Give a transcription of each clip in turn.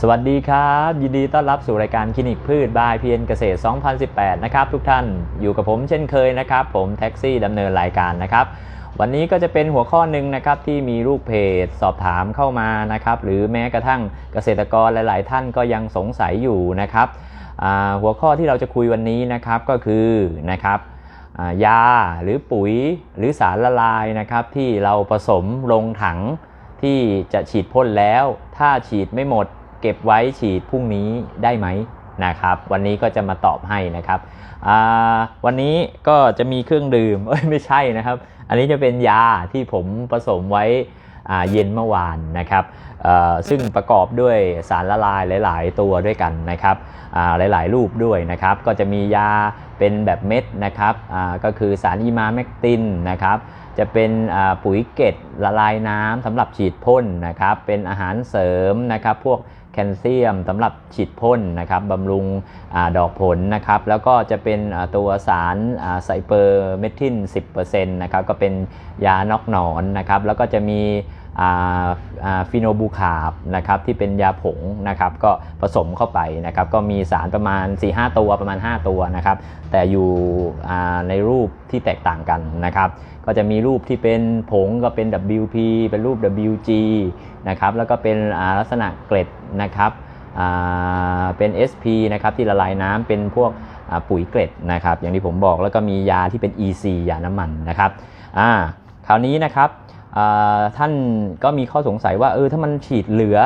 สวัสดีครับ ยินดีต้อนรับสู่รายการคลินิกพืชบายเพียนเกษตร 2018 นะครับทุกท่านอยู่กับผมเช่นเคยนะครับ ผมแท็กซี่ดำเนินรายการนะครับ วันนี้ก็จะเป็นหัวข้อหนึ่งนะครับที่มีลูกเพจสอบถามเข้ามานะครับ หรือแม้กระทั่งเกษตรกรหลาย ๆ ท่านก็ยังสงสัยอยู่นะครับหัวข้อที่เราจะคุยวันนี้นะครับก็คือนะครับยาหรือปุ๋ยหรือสารละลายนะครับ ที่เราผสมลงถังที่จะฉีดพ่นแล้ว ถ้าฉีดไม่หมด เก็บไว้ฉีดพรุ่งนี้ได้ไหมนะครับ วันนี้ก็จะมาตอบให้นะครับวันนี้ก็จะมีเครื่องดื่มเอ้ยไม่ใช่นะครับ อันนี้จะเป็นยาที่ผมผสมไว้เย็นเมื่อวานนะครับซึ่งประกอบด้วยสารละลายหลาย ๆ ตัวด้วยกันนะครับหลาย ๆ รูปด้วยนะครับ ก็จะมียา เป็นแบบเม็ดนะครับอ่าก็คือสารอีมาแมกตินนะครับจะเป็นอ่าปุ๋ยเกล็ดละลายน้ำสำหรับฉีดพ่นนะครับเป็นอาหารเสริมนะครับพวกแคลเซียมสำหรับฉีดพ่นนะครับบำรุงอาดอกผลนะครับแล้วก็จะเป็นอ่าตัวสารอ่าไซเปอร์เมทิน 10%นะครับก็เป็นยานอกหนอนนะครับแล้วก็จะมี ฟิโนบูคาบนะครับที่เป็นยาผงนะครับก็ผสมเข้าไปนะครับก็มีสารประมาณ 4-5 ตัวประมาณ 5 ตัวนะครับแต่อยู่ในรูปที่แตกต่างกันนะครับก็จะมีรูปที่เป็นผงก็เป็น WP เป็นรูป WG นะครับแล้วก็เป็นลักษณะเกล็ดนะครับเป็น SP นะครับที่ละลายน้ำเป็นพวกปุ๋ยเกล็ดนะครับอย่างที่ผมบอกแล้วก็มียาที่เป็น EC ยาน้ำมันนะครับอ่าคราวนี้นะครับ ท่านก็มีข้อสงสัยว่าเออถ้ามันฉีดเหลือ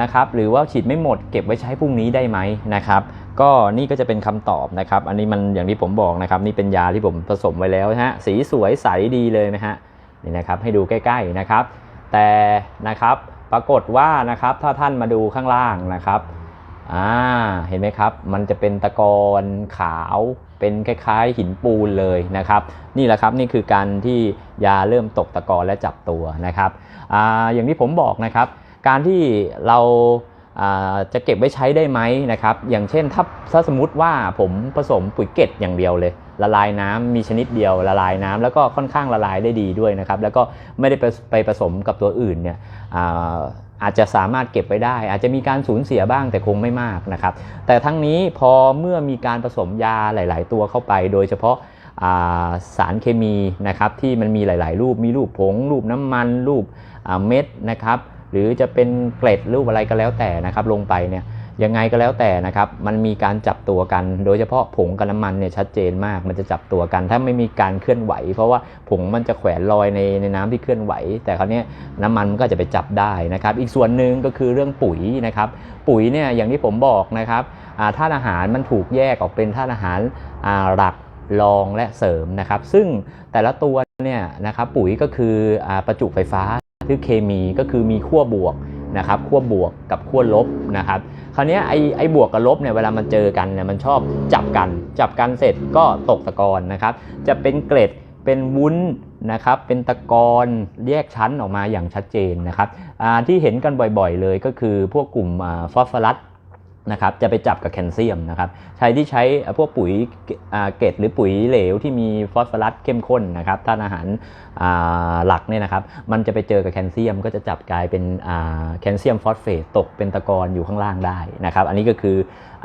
นะครับหรือว่าฉีดไม่หมดเก็บไว้ใช้พรุ่งนี้ได้ไหมนะครับก็นี่ก็จะเป็นคำตอบนะครับ อันนี้มันอย่างที่ผมบอกนะครับ นี่เป็นยาที่ผมผสมไว้แล้วนะฮะสีสวยใสดีเลยนะฮะนี่นะครับให้ดูใกล้ๆนะครับ แต่นะครับปรากฏว่านะครับถ้าท่านมาดูข้างล่างนะครับอ่าเห็นไหมครับ มันจะเป็นตะกอนขาว เป็นคล้ายๆ หินปูนเลยนะครับ นี่แหละครับนี่คือการที่ยาเริ่มตกตะกอนและจับตัวนะครับออย่างที่ผมบอกนะครับ การที่เราจะเก็บไว้ใช้ได้ไหมนะครับ อย่างเช่นถ้าถ้าสมมติว่าผมผสมปุ๋ยเกล็ดอย่างเดียวเลย ละลายน้ำมีชนิดเดียวละลายน้ำแล้วก็ค่อนข้างละลายได้ดีด้วยนะครับ แล้วก็ไม่ได้ไปไปผสมกับตัวอื่นเนี่ย อาจจะสามารถเก็บไว้ได้ อาจจะมีการสูญเสียบ้างแต่คงไม่มากนะครับ แต่ทั้งนี้พอเมื่อมีการผสมยาหลาย ๆ ตัวเข้าไป โดยเฉพาะาสารเคมีนะครับที่มันมีหลาย ๆ รูปมีรูปผง รูปน้ำมัน รูปเม็ดนะครับหรือจะเป็นเกล็ดรูปอะไรก็แล้วแต่นะครับลงไปเนี่ย ยังไงก็แล้วแต่นะครับ มันมีการจับตัวกัน โดยเฉพาะผงกับน้ำมันเนี่ยชัดเจนมาก มันจะจับตัวกัน ถ้าไม่มีการเคลื่อนไหว เพราะว่าผงมันจะแขวนลอยในในน้ำที่เคลื่อนไหว แต่คราวเนี้ยน้ำมันมันก็จะไปจับได้นะครับ อีกส่วนหนึ่งก็คือเรื่องปุ๋ยนะครับ ปุ๋ยเนี่ยอย่างที่ผมบอกนะครับธาตุอาหารมันถูกแยกออกเป็นธาตุอาหาราหลักรองและเสริมนะครับ ซึ่งแต่ละตัวเนี่ยนะครับปุ๋ยก็คืออประจุไฟฟ้าคือเคมีก็คือมีขั้วบวก นะครับขั้วบวกกับขั้วลบนะครับคราวนี้ไอ้ไอ้บวกกับลบเนี่ยเวลามันเจอกันเนี่ยมันชอบจับกัน จับกันเสร็จก็ตกตะกอนนะครับ จะเป็นเกล็ดเป็นวุ้นนะครับ เป็นตะกอนแยกชั้นออกมาอย่างชัดเจนนะครับที่เห็นกันบ่อยๆเลยก็คือพวกกลุ่มฟอสฟอรัส นะครับจะไปจับกับแคลเซียมนะครับใช้ที่ใช้พวกปุ๋ยเกล็ดหรือปุ๋ยเหลวที่มีฟอสฟอรัสเข้มข้นนะครับธาตุอาหาราหลักเนี่ยนะครับมันจะไปเจอกับแคลเซียม ก็จะจับกลายเป็นแคลเซียมฟอสเฟตตกเป็นตะกอนอยู่ข้างล่างได้นะครับอันนี้ก็คือ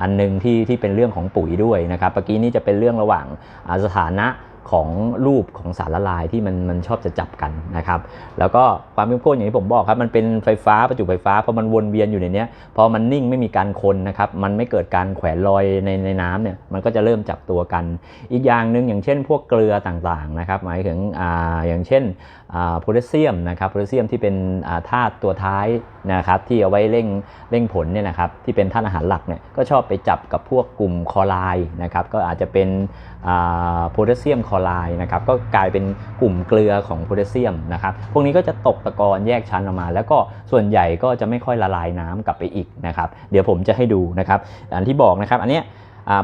อันหนึงที่ที่เป็นเรื่องของปุ๋ยด้วยนะครับเมื่อกี้นี้จะเป็นเรื่องระหว่างาสถานะ ของรูปของสารละลายที่มันมันชอบจะจับกันนะครับ แล้วก็ความเข้มข้นอย่างที่ผมบอกครับ มันเป็นไฟฟ้าประจุไฟฟ้าพอมันวนเวียนอยู่ในนี้พอมันนิ่งไม่มีการคนนะครับ มันไม่เกิดการแขวนลอยในในน้ำเนี่ยมันก็จะเริ่มจับตัวกัน อีกอย่างหนึ่งอย่างเช่น พวกเกลือต่างๆนะครับหมายถึงอ่าอย่างเช่นอ่าโพแทสเซียมนะครับโพแทสเซียมที่เป็นอ่าธาตุตัวท้ายนะครับที่เอาไว้เร่งเร่งผลเนี่ยนะครับที่เป็นธาตุอาหารหลักเนี่ยก็ชอบไปจับกับพวกกลุ่มคอไรด์นะครับก็อาจจะเป็นโพแทสเซียมคลอไรด์นะครับก็กลายเป็นกลุ่มเกลือของโพแทสเซียมนะครับพวกนี้ก็จะตกตะกอนแยกชั้นออกมา แล้วก็ส่วนใหญ่ก็จะไม่ค่อยละลายน้ำกลับไปอีกนะครับเดี๋ยวผมจะให้ดูนะครับอันที่บอกนะครับอันเนี้ย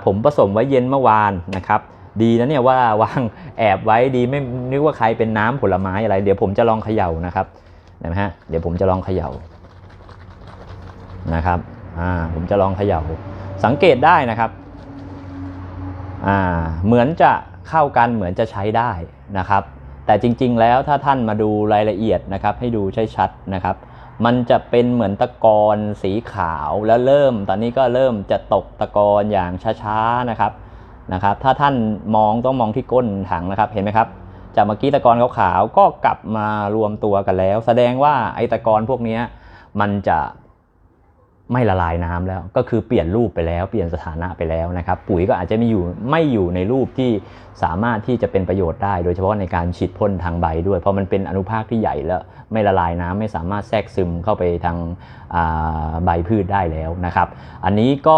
ผมผสมไว้เย็นเมื่อวานนะครับดีนะเนี่ยว่าวางแอบไว้ดีไม่นึกว่าใครเป็นน้ำผลไม้อะไร เดี๋ยวผมจะลองเขย่านะครับเห็นไหมฮะเดี๋ยวผมจะลองเขย่านะครับอ่าผมจะลองเขย่าสังเกตได้นะครับอ่าเหมือนจะ เข้ากันเหมือนจะใช้ได้นะครับ แต่จริงๆแล้วถ้าท่านมาดูรายละเอียดนะครับ ให้ดูใช้ชัดนะครับ มันจะเป็นเหมือนตะกอนสีขาวแล้วเริ่ม ตอนนี้ก็เริ่มจะตกตะกอนอย่างช้าๆนะครับนะครับ ถ้าท่านมองต้องมองที่ก้นถังนะครับเห็นไหมครับจากเมื่อกี้ตะกอนขาวๆก็กลับมารวมตัวกันแล้ว แสดงว่าไอ้ตะกอนพวกนี้มันจะ ไม่ละลายน้ำแล้ว ก็คือเปลี่ยนรูปไปแล้ว เปลี่ยนสถานะไปแล้วนะครับ ปุ๋ยก็อาจจะไม่อยู่ไม่อยู่ในรูปที่สามารถที่จะเป็นประโยชน์ได้ โดยเฉพาะในการฉีดพ่นทางใบด้วย เพราะมันเป็นอนุภาคที่ใหญ่แล้วไม่ละลายน้ำไม่สามารถแทรกซึมเข้าไปทางใบพืชได้แล้วนะครับ อันนี้ก็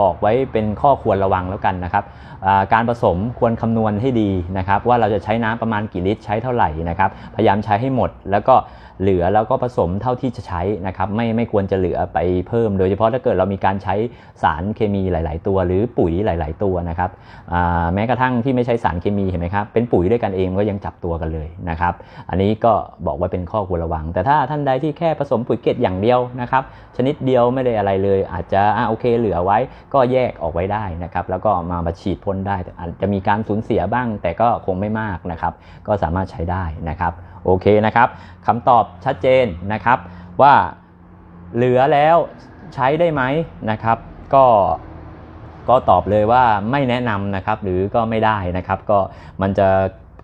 บอกไว้เป็นข้อควรระวังแล้วกันนะครับการผสมควรคำนวณให้ดีนะครับ ว่าเราจะใช้น้ำประมาณกี่ลิตรใช้เท่าไหร่นะครับ พยายามใช้ให้หมด แล้วก็เหลือแล้วก็ผสมเท่าที่จะใช้นะครับไม่ไม่ควรจะเหลือไปเพิ่ม โดยเฉพาะถ้าเกิดเรามีการใช้สารเคมีหลาย ๆ ตัว หรือปุ๋ยหลาย ๆ ตัวนะครับแม้กระทั่งที่ไม่ใช้สารเคมีเห็นไหมครับเป็นปุ๋ยด้วยกันเองก็ยังจับตัวกันเลยนะครับอันนี้ก็บอกว่าเป็นข้อควรระวัง แต่ถ้าท่านใดที่แค่ผสมปุ๋ยเกล็ดอย่างเดียวนะครับชนิดเดียวไม่ได้อะไรเลย อาจจะอะโอเคเหลือไว้ก็แยกออกไว้ได้นะครับแล้วก็มามาฉีดพ่นได้อาจจะมีการสูญเสียบ้าง แต่ก็คงไม่มากนะครับก็สามารถใช้ได้นะครับ โอเคนะครับคำตอบชัดเจนนะครับ ว่าเหลือแล้วใช้ได้ไหมนะครับ ก็ก็ตอบเลยว่าไม่แนะนำนะครับ หรือก็ไม่ได้นะครับ ก็มันจะ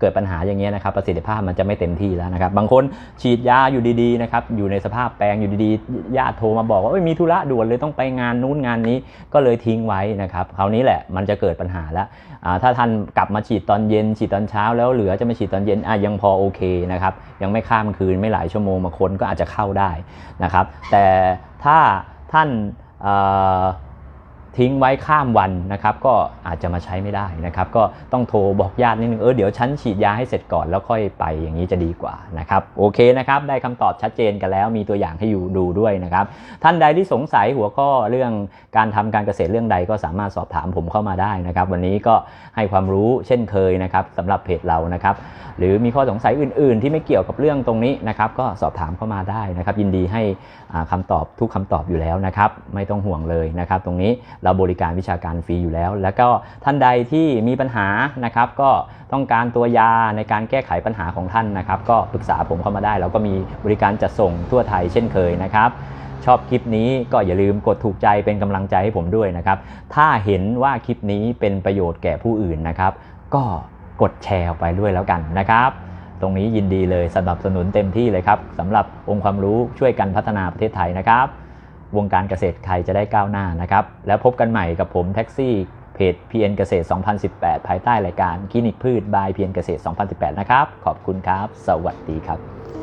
เกิดปัญหาอย่างเงี้ยนะครับประสิทธิภาพมันจะไม่เต็มที่แล้วนะครับบางคนฉีดยาอยู่ดีๆนะครับอยู่ในสภาพแปลงอยู่ดีๆญาติโทรมาบอกว่าเอ้มีธุระด่วนเลยต้องไปงานนู้นงานนี้ก็เลยทิ้งไว้นะครับคราวนี้แหละมันจะเกิดปัญหาแล้วถ้าท่านกลับมาฉีดตอนเย็นฉีดตอนเช้าแล้วเหลือจะมาฉีดตอนเย็นอะยังพอโอเคนะครับยังไม่ข้ามคืนไม่หลายชั่วโมงบางคนก็อาจจะเข้าได้นะครับแต่ถ้าท่าน ทิ้งไว้ข้ามวันนะครับ ก็อาจจะมาใช้ไม่ได้นะครับ ก็ต้องโทรบอกญาตินิดนึงเออเดี๋ยวฉันฉีดยาให้เสร็จก่อนแล้วค่อยไปอย่างนี้จะดีกว่านะครับโอเคนะครับได้คำตอบชัดเจนกันแล้ว มีตัวอย่างให้อยู่ดูด้วยนะครับ ท่านใดที่สงสัยหัวข้อเรื่องการทำการเกษตรเรื่องใดก็สามารถสอบถามผมเข้ามาได้นะครับ วันนี้ก็ให้ความรู้เช่นเคยนะครับสำหรับเพจเรานะครับ หรือมีข้อสงสัยอื่น ๆ ที่ไม่เกี่ยวกับเรื่องตรงนี้นะครับ ก็สอบถามเข้ามาได้นะครับ ยินดีให้อ่าคำตอบทุกคำตอบอยู่แล้วนะครับ ไม่ต้องห่วงเลยนะครับ ตรงนี้เราบริการวิชาการฟรีอยู่แล้ว แล้วก็ท่านใดที่มีปัญหานะครับ ก็ต้องการตัวยาในการแก้ไขปัญหาของท่านนะครับ ก็ปรึกษาผมเข้ามาได้ เราก็มีบริการจัดส่งทั่วไทยเช่นเคยนะครับชอบคลิปนี้ก็อย่าลืมกดถูกใจเป็นกำลังใจให้ผมด้วยนะครับ ถ้าเห็นว่าคลิปนี้เป็นประโยชน์แก่ผู้อื่นนะครับ ก็กดแชร์ออกไปด้วยแล้วกันนะครับ ตรงนี้ยินดีเลยสนับสนุนเต็มที่เลยครับสำหรับองค์ความรู้ช่วยกันพัฒนาประเทศไทยนะครับ วงการเกษตรไทยจะได้ก้าวหน้านะครับ แล้วพบกันใหม่กับผมแท็กซี่เพจ PN เกษตร 2018 ภายใต้รายการคลินิกพืชบาย PN เกษตร 2018 นะครับ ขอบคุณครับ สวัสดีครับ